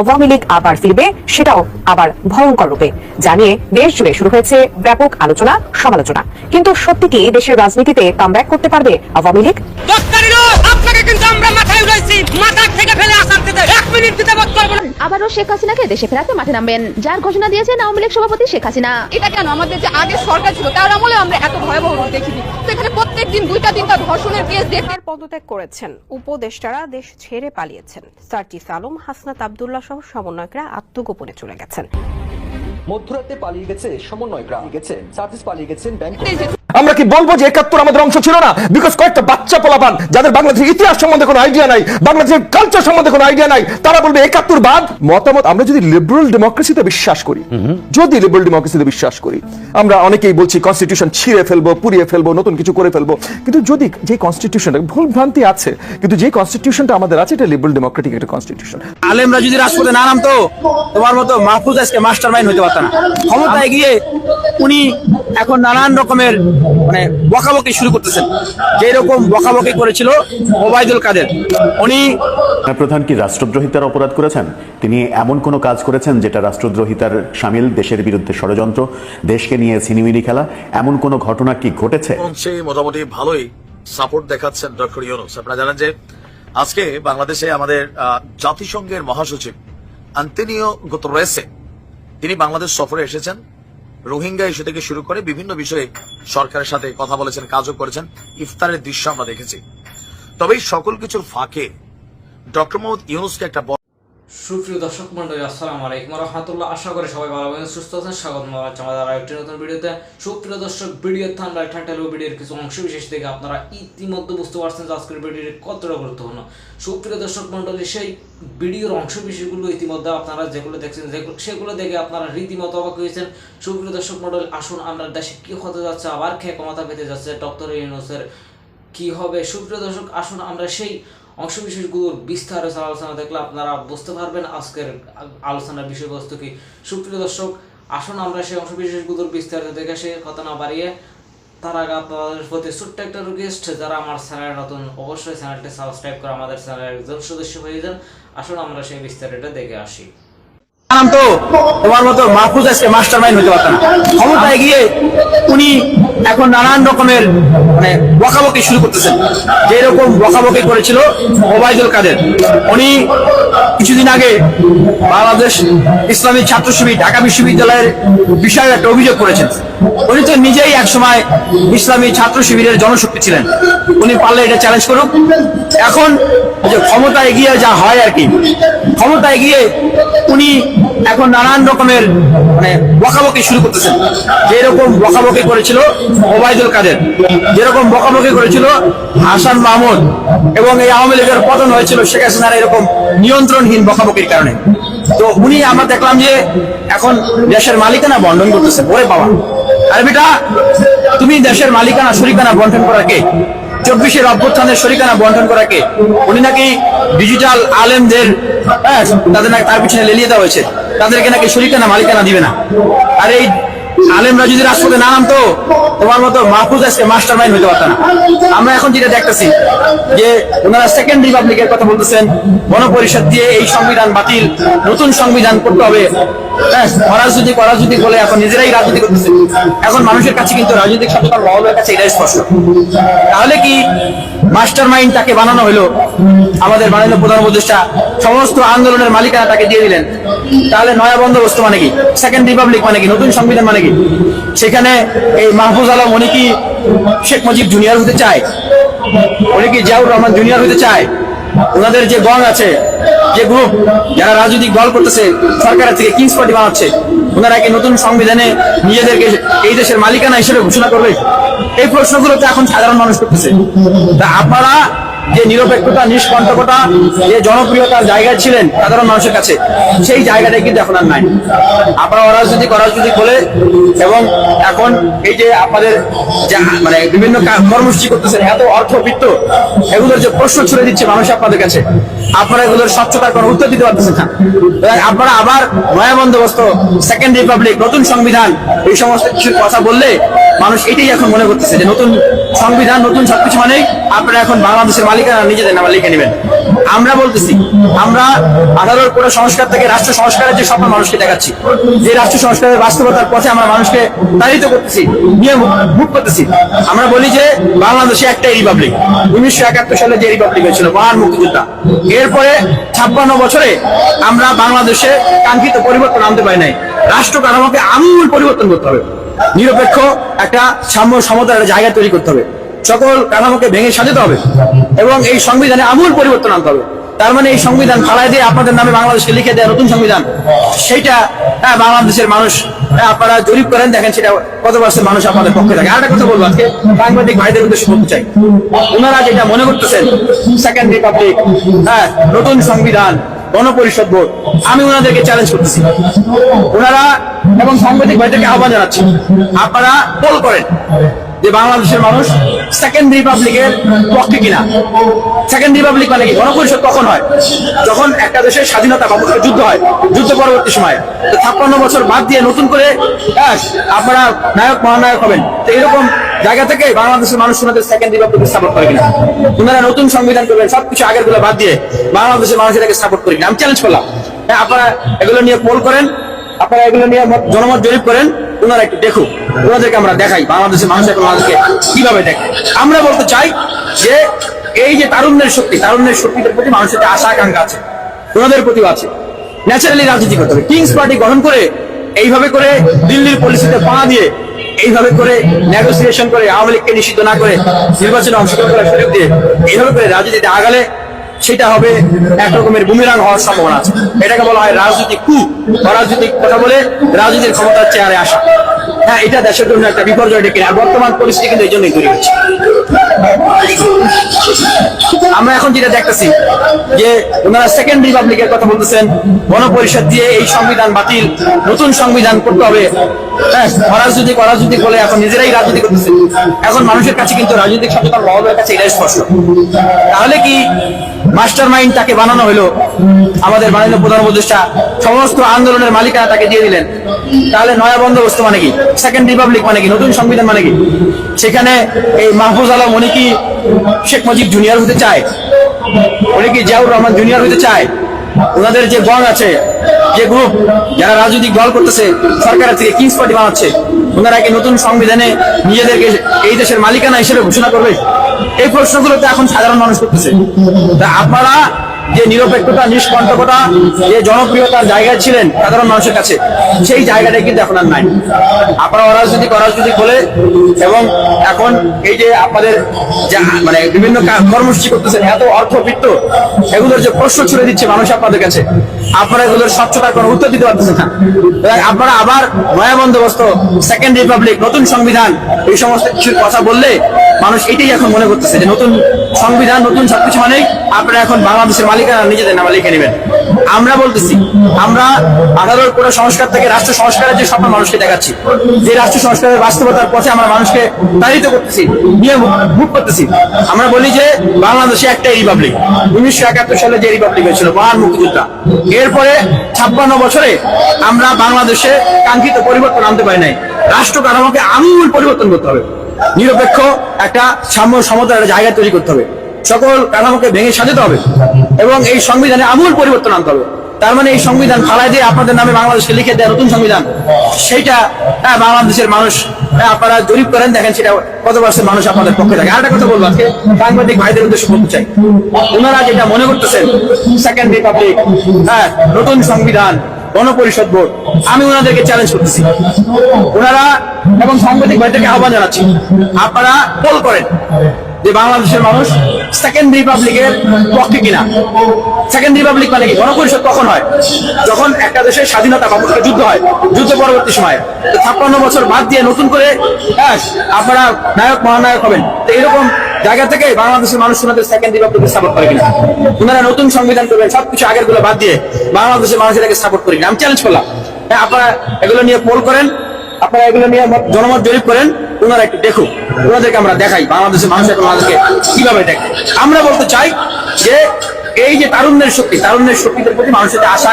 আওয়ামী লীগ আবার ফিরবে সেটাও আবার ভয়ঙ্কর রূপে। জানিয়ে দেশ জুড়ে শুরু হয়েছে ব্যাপক আলোচনা সমালোচনা। কিন্তু সত্যি কি দেশের রাজনীতিতে কামব্যাক করতে পারবে আওয়ামী লীগ? আবারও শেখ হাসিনাকে দেশে ফেরাতে মাঠে নামবেন যার ঘোষণা দিয়েছেন আওয়ামী লীগ সভাপতি শেখ হাসিনা। এটা কেন? আমাদের যে আগের সরকার ছিল তার আমলে আমরা এত ভয়াবহ দেখিনি। তো এখানে প্রত্যেক দিন দুইটা তিনটা ধর্ষণের কেস দেখতে সরকার পদত্যাগ করেছেন। উপদেষ্টারা দেশ ছেড়ে পালিয়েছেন। সার্জিস আলম হাসনাত আবদুল্লাহ সহ সমন্বয়করা আত্মগোপনে চলে গেছেন। মধ্যরাতে পালিয়ে গেছে সমন্বয়করা। গেছে সার্ভিস পালিয়ে গেছেন ব্যাংক আমরা কি বলব যে একাত্তর আমাদের অংশ ছিল না? বিকজ কয়েকটা বাচ্চা পোলাপান, যাদের বাংলাদেশের ইতিহাস সম্বন্ধে কোনো আইডিয়া নাই, বাংলাদেশের কালচার সম্বন্ধে কোনো আইডিয়া নাই, তারা বলবে একাত্তর বাদ। মতামত আমরা যদি লিবারেল ডেমোক্রেসিতে বিশ্বাস করি, যদি লিবারেল ডেমোক্রেসিতে বিশ্বাস করি, আমরা অনেকেই বলছি কনস্টিটিউশন ছিঁড়ে ফেলব, পুড়িয়ে ফেলব, নতুন কিছু করে ফেলব। কিন্তু যদি যে কনস্টিটিউশনটা ভুল ভ্রান্তি আছে, কিন্তু যে কনস্টিটিউশনটা আমাদের আছে, এটা লিবারেল ডেমোক্রেটিক একটা কনস্টিটিউশন আলেমরা যদি রাজপথে না নামতো, তোমার মতো মাহফুজ আজকে মাস্টার মাইন্ড হতে পারত না। ক্ষমতায় গিয়ে উনি এখন নানান রকমের মানে বকাবকি শুরু করতেছেন। যে রকম বকাবকি করেছিল ওবায়দুল কাদের। উনি প্রধান কি রাষ্ট্রদ্রোহিতার অপরাধ করেছেন? তিনি এমন কোনো কাজ করেছেন যেটা রাষ্ট্রদ্রোহিতার সামিল দেশের বিরুদ্ধে ষড়যন্ত্র দেশকে নিয়ে সিনেমিনি খেলা এমন কোনো ঘটনা কি ঘটেছে? সে মোটামুটি ভালোই সাপোর্ট দেখাচ্ছেন ডক্টর ইউনুস। আপনারা জানেন যে আজকে বাংলাদেশে আমাদের আহ, জাতিসংঘের মহাসচিব আন্তনিও গুতরেসে তিনি বাংলাদেশ সফরে এসেছেন। রোহিঙ্গা ইস্যু থেকে শুরু করে বিভিন্ন বিষয়ে সরকারের সাথে কথা বলেছেন, কাজও করেছেন। ইফতারের দৃশ্য আমরা দেখেছি। তবে সকল কিছুর ফাঁকে ডক্টর মোহাম্মদ ইউনুসকে একটা সুপ্রিয় দর্শক মন্ডলী আসসালামু আলাইকুম রহমতুল্লাহ। আশা করি সবাই ভালো আছেন, সুস্থ আছেন। স্বাগত আমাদের আরও একটি নতুন ভিডিওতে। সুপ্রিয় দর্শক, ভিডিও থান রাইট হ্যান্ড ভিডিওর কিছু অংশ বিশেষ থেকে আপনারা ইতিমধ্যে বুঝতে পারছেন যে আজকের ভিডিওটি কতটা গুরুত্বপূর্ণ। সুপ্রিয় দর্শক মন্ডলী সেই ভিডিওর অংশ বিশেষগুলো ইতিমধ্যে আপনারা যেগুলো দেখছেন সেগুলো দেখে আপনারা রীতিমতো অবাক হয়েছেন। সুপ্রিয় দর্শক মন্ডলী আসুন আমরা দেশে কি হতে যাচ্ছে, আবার খেয়ে ক্ষমতা পেতে যাচ্ছে ডক্টর ইউনুসের কি হবে? সুপ্রিয় দর্শক, আসুন আমরা সেই অংশ বিশেষগুলোর বিস্তারিত আলোচনা দেখলে আপনারা বুঝতে পারবেন আজকের আলোচনার বিষয়বস্তু কি। সুপ্রিয় দর্শক, আসুন আমরা সেই অংশ বিশেষগুলোর বিস্তারিত দেখে সে কথা না বাড়িয়ে তার আগে আপনাদের প্রতি ছোট্ট একটা রিকোয়েস্ট যারা আমার চ্যানেল নতুন, অবশ্যই চ্যানেলটি সাবস্ক্রাইব করে আমাদের চ্যানেলের একজন সদস্য হয়ে যান। আসুন আমরা সেই বিস্তারিত দেখে আসি। নাম তো তোমার মতো মাহফুজ আজকে মাস্টার মাইন্ড হতে পারত না। ক্ষমতায় গিয়ে উনি এখন নানান রকমের মানে বকাবকি শুরু করতেছেন যে রকম বকাবকি করেছিল ওবায়দুল কাদের। উনি কিছুদিন আগে বাংলাদেশ ইসলামী ছাত্র শিবির, ঢাকা বিশ্ববিদ্যালয়ের বিষয়ে একটা অভিযোগ করেছেন। উনি তো নিজেই এক সময় ইসলামী ছাত্র শিবিরের জনশক্তি ছিলেন। উনি পারলে এটা চ্যালেঞ্জ করুক। এখন যে ক্ষমতায় গিয়ে যা হয় আর কি, ক্ষমতায় গিয়ে উনি এখন নানান রকমের মানে বকাবকি শুরু করতেছেন যে রকম বকাবকি করেছিল ওবায়দুল কাদের, যেরকম বকাবকি করেছিল হাসান মাহমুদ, এবং এই আওয়ামী লীগের পতন হয়েছিল শেখ হাসিনার এরকম নিয়ন্ত্রণহীন বকাবকির কারণে। তো উনি আমরা দেখলাম যে এখন দেশের মালিকানা বন্টন করতেছে। ওরে বাবা। আরে বেটা, তুমি দেশের মালিকানা, শরিকানা বন্টন করা কে? চব্বিশের অভ্যুত্থানের শরিকানা বন্টন করাকে উনি নাকি ডিজিটাল আলেমদের হ্যাঁ, তাদের নাকি তার পিছনে লেলিয়ে দেওয়া হয়েছে। তাদেরকে নাকি শরিকানা মালিকানা দিবে না। আর এই আলেমরা যদি রাজপথে না নামতো, তোমার মতো মাহফুজ আজকে মাস্টার মাইন্ড হতে পারত না। আমরা এখন যেটা দেখতেছি, যে ওনারা সেকেন্ড রিপাবলিকের কথা বলতেছেন, গণপরিষদ দিয়ে এই সংবিধান বাতিল, নতুন সংবিধান করতে হবে। হ্যাঁ অরাজনৈতিক বলে এখন নিজেরাই রাজনীতি করতেছে। এখন মানুষের কাছে কিন্তু রাজনৈতিক সচেতন মহলের কাছে এটাই স্পষ্ট। তাহলে কি মাস্টার মাইন্ড তাকে বানানো হলো? আমাদের মাননীয় প্রধান উপদেষ্টা সমস্ত আন্দোলনের মালিকানা তাকে দিয়ে দিলেন। তাহলে নয়া বন্দোবস্ত মানে কি? সেকেন্ড রিপাবলিক মানে কি? নতুন সংবিধান মানে কি সেখানে এই মাহফুজ আলম, উনি কি শেখ মুজিব জুনিয়র হতে চায়? উনি কি জিয়াউর রহমান জুনিয়র হতে চায়? ওনাদের যে গণ আছে, যে গ্রুপ যারা রাজনৈতিক দল করতেছে, সরকারের থেকে কিংস পার্টি বানাচ্ছে, ওনারা কি নতুন সংবিধানে নিজেদেরকে এই দেশের মালিকানা হিসেবে ঘোষণা করবে? এই প্রশ্নগুলো তো এখন সাধারণ মানুষ করতেছে। তা আপনারা যে নিরপেক্ষতা, নিষ্কণ্টকতা, যে জনপ্রিয়তার জায়গায় ছিলেন সাধারণ মানুষের কাছে, সেই জায়গাটাই কিন্তু এখন আর নাই। আপনারা অরাজনৈতিক অরাজনৈতিক বলে এবং এখন এই যে আপনাদের মানে বিভিন্ন কর্মসূচি করতেছেন, এত অর্থ অর্থবিত্ত, এগুলোর যে প্রশ্ন ছুড়ে দিচ্ছে মানুষ আপনাদের কাছে, আপনারা এগুলোর স্বচ্ছতার কোনো উত্তর দিতে পারতেছেন না। আপনারা আবার নয়া বন্দোবস্ত সেকেন্ড রিপাবলিক নতুন সংবিধান, এই সমস্ত কিছু কথা বললে মানুষ এটাই এখন মনে করতেছে যে নতুন সংবিধান, নতুন সবকিছু মানে আপনারা এখন বাংলাদেশের মালিকানা নিজেদের নামে লিখে নেবেন। আমরা বলতেছি, আমরা আঠারোর পুরো সংস্কার থেকে রাষ্ট্র সংস্কারের যে স্বপ্ন মানুষকে দেখাচ্ছি, যে রাষ্ট্র সংস্কারের বাস্তবতার পথে আমরা মানুষকে তাড়িত করতেছি, নিয়ে মুখ করতেছি। আমরা বলি যে বাংলাদেশে একটাই রিপাবলিক, উনিশশো একাত্তর সালে যে রিপাবলিক হয়েছিল, মহান মুক্তিযোদ্ধা। এরপরে ছাপ্পান্ন বছরে আমরা বাংলাদেশে কাঙ্ক্ষিত পরিবর্তন আনতে পারি নাই। রাষ্ট্র কাঠামোকে আমূল পরিবর্তন করতে হবে। নিরপেক্ষ একটা সাম্য সমতার একটা জায়গা তৈরি করতে হবে। সকল কাঠামোকে ভেঙে সাজাতে হবে এবং এই সংবিধানে আমূল পরিবর্তন আনতে হবে। তার মানে এই সংবিধান ফালাই দিয়ে আপনাদের নামে বাংলাদেশকে লিখে দেয় নতুন সংবিধান সেইটা হ্যাঁ, বাংলাদেশের মানুষ হ্যাঁ, আপনারা জরিপ করেন দেখেন সেটা কত পার্সেন্ট মানুষ আপনাদের পক্ষে থাকে। আরেকটা কথা বলব আজকে সাংবাদিক ভাইদের উদ্দেশ্যে বলতে চাই। ওনারা যেটা মনে করতেছেন সেকেন্ড রিপাবলিক হ্যাঁ নতুন সংবিধান গণপরিষদ ভোট। আমি ওনাদেরকে চ্যালেঞ্জ করতেছি। ওনারা এবং সাংবাদিক ভাইদেরকে আহ্বান জানাচ্ছি। আপনারা পোল করেন যে বাংলাদেশের মানুষ সেকেন্ড রিপাবলিকের পক্ষে কিনা। সেকেন্ড রিপাবলিক মানে কি? গণপরিষদ কখন হয়? যখন একটা দেশের স্বাধীনতা বা যুদ্ধ হয় যুদ্ধ পরবর্তী সময়। ছাপ্পান্ন বছর বাদ দিয়ে নতুন করে হ্যাঁ, আপনারা নায়ক মহানায়ক হবেন। তো এরকম জায়গা থেকে বাংলাদেশের মানুষ ওনাদের সেকেন্ড রিপাবলিক সাপোর্ট করে কিনা। ওনারা নতুন সংবিধান করবেন, সবকিছু আগেরগুলো বাদ দিয়ে বাংলাদেশের মানুষ এটাকে সাপোর্ট করি কিনা। আমি চ্যালেঞ্জ করলাম। হ্যাঁ আপনারা এগুলো নিয়ে পোল করেন, আপনারা এগুলো নিয়ে জনমত জরিপ করেন, ওনারা একটু দেখুক। ওনাদেরকে আমরা দেখাই বাংলাদেশের মানুষ এখন আমাদেরকে কীভাবে দেখে। আমরা বলতে চাই যে এই যে তারুণ্যের শক্তি, তারুণ্যের শক্তিদের প্রতি মানুষের যে আশা, আকাঙ্ক্ষা আছে। ওনাদের প্রতিও আছে। ন্যাচারালি রাজনীতি করতে হবে। কিংস পার্টি গঠন করে, এইভাবে করে দিল্লির পলিসিতে পা দিয়ে এইভাবে করে নেগোসিয়েশন করে আওয়ামী লীগকে নিষিদ্ধ না করে নির্বাচনে অংশগ্রহণ করার সুযোগ দিয়ে এইভাবে করে রাজনীতিতে আগালে সেটা হবে এক রকমের বুমিরাং হওয়ার সম্ভাবনা আছে। এটাকে বলা হয় রাজনৈতিক কু অরাজনৈতিক কথা বলে রাজনীতির ক্ষমতার চেয়ারে আসা। হ্যাঁ এটা দেশের জন্য একটা বিপর্যয় ডেকে আর বর্তমান পরিস্থিতি কিন্তু এই জন্যই তৈরি হচ্ছে। আমরা এখন যেটা দেখতেছি, যে ওনারা সেকেন্ড রিপাবলিকের কথা বলতেছেন, গণপরিষদ দিয়ে এই সংবিধান বাতিল, নতুন সংবিধান করতে হবে। হ্যাঁ অরাজনৈতিক অরাজনৈতিক বলে এখন নিজেরাই রাজনীতি করতেছে। এখন মানুষের কাছে কিন্তু রাজনৈতিক সচেতন মহলের কাছে এটাই স্পষ্ট। তাহলে কি মাস্টার মাইন্ড তাকে বানানো হলো। আমাদের মাননীয় প্রধান উপদেষ্টা সমস্ত আন্দোলনের মালিকানা তাকে দিয়ে দিলেন। তাহলে নয়া বন্দোবস্ত মানে কি? সেকেন্ড রিপাবলিক মানে কি? নতুন সংবিধান মানে কি? সেখানে এই মাহফুজ আলম, উনি কি শেখ মুজিব জুনিয়র হতে চায়? উনি কি জিয়াউর রহমান জুনিয়র হতে চায়? ওনাদের যে গড় আছে, যে গ্রুপ যারা রাজনৈতিক দল করতেছে, সরকারের থেকে কিংস পার্টি বানাচ্ছে, ওনারা কি নতুন সংবিধানে নিজেদেরকে এই দেশের মালিকানা হিসেবে ঘোষণা করবে? এই প্রশ্নগুলোতে এখন সাধারণ মানুষ করতেছে। তা আপনারা যে নিরপেক্ষতা নিষ্কণ্টকতা যে জনপ্রিয়তার জায়গায় ছিলেন সাধারণ মানুষের কাছে, সেই জায়গাটাই কিন্তু এখন আর নাই। আপনারা অরাজনৈতিক অরাজনৈতিক বলে এবং এখন এই যে আপনাদের মানে বিভিন্ন কর্মসূচি করতেছেন, এত অর্থবৃত্ত, এগুলোর যে প্রশ্ন ছুড়ে দিচ্ছে মানুষ আপনাদের কাছে, আপনারা এগুলোর স্বচ্ছতার কোনো উত্তর দিতে পারতেছেন না। আপনারা আবার নয়া বন্দোবস্ত সেকেন্ড রিপাবলিক, নতুন সংবিধান, এই সমস্ত কিছুর কথা বললে মানুষ এটাই এখন মনে করতেছে যে নতুন সংবিধান, নতুন সবকিছু মানে আপনারা এখন বাংলাদেশের মালিকানা নিজেদের নামে লিখে নেবেন। আমরা বলতেছি, আমরা আঠারোর পুরো সংস্কার থেকে রাষ্ট্র সংস্কারের যে স্বপ্ন মানুষকে দেখাচ্ছি, যে রাষ্ট্র সংস্কারের বাস্তবতার পথে আমরা মানুষকে তাড়িত করতেছি, নিয়ে মুখ করতেছি। আমরা বলি যে বাংলাদেশে একটাই রিপাবলিক, উনিশশো একাত্তর সালে যে রিপাবলিক হয়েছিল, মহান মুক্তিযোদ্ধা। এরপরে ছাপ্পান্ন বছরে আমরা বাংলাদেশে কাঙ্ক্ষিত পরিবর্তন আনতে পারি নাই। রাষ্ট্র কাঠামোকে আমূল পরিবর্তন করতে হবে। নিরপেক্ষ একটা সাম্য সমতার একটা জায়গা তৈরি করতে হবে। সকল কাঠামোকে ভেঙে সাজাতে হবে এবং এই সংবিধানে আমূল পরিবর্তন আনতে হবে। তার মানে এই সংবিধান ফালাই দিয়ে আপনাদের নামে বাংলাদেশকে লিখে দেয় নতুন সংবিধান সেইটা হ্যাঁ, বাংলাদেশের মানুষ হ্যাঁ, আপনারা জরিপ করেন দেখেন সেটা কত পার্সেন্ট মানুষ আপনাদের পক্ষে থাকে। আরেকটা কথা বলব আজকে সাংবাদিক ভাইদের উদ্দেশ্যে বলতে চাই। ওনারা যেটা মনে করতেছেন সেকেন্ড রিপাবলিক হ্যাঁ নতুন সংবিধান গণপরিষদ ভোট আমি ওনাদেরকে চ্যালেঞ্জ করতেছি। ওনারা এবং সাংবাদিক ভাইদেরকে আহ্বান জানাচ্ছি। আপনারা পোল করেন যে বাংলাদেশের মানুষ সেকেন্ড রিপাবলিকের পক্ষে কিনা। সেকেন্ড রিপাবলিক মানে কি? গণপরিষদ কখন হয়? যখন একটা দেশের স্বাধীনতা বা যুদ্ধ হয় যুদ্ধ পরবর্তী সময়। তো ছাপ্পান্ন বছর বাদ দিয়ে নতুন করে হ্যাঁ, আপনারা নায়ক মহানায়ক হবেন। তো এরকম জায়গা থেকে বাংলাদেশের মানুষ ওনাদের সেকেন্ড রিপাবলিক সাপোর্ট করে কিনা। ওনারা নতুন সংবিধান করবেন সবকিছু আগেরগুলো বাদ দিয়ে বাংলাদেশের মানুষ এটাকে সাপোর্ট করি আমি চ্যালেঞ্জ করলাম। হ্যাঁ, আপনারা এগুলো নিয়ে পোল করেন আপনারা এগুলো নিয়ে জনমত জরিপ করেন ওনারা একটু দেখুক। ওনাদেরকে আমরা দেখাই বাংলাদেশের মানুষ এখন আমাদেরকে কীভাবে দেখে। আমরা বলতে চাই যে এই যে তারুণ্যের শক্তি তারুণ্যের শক্তিদের প্রতি মানুষের আশা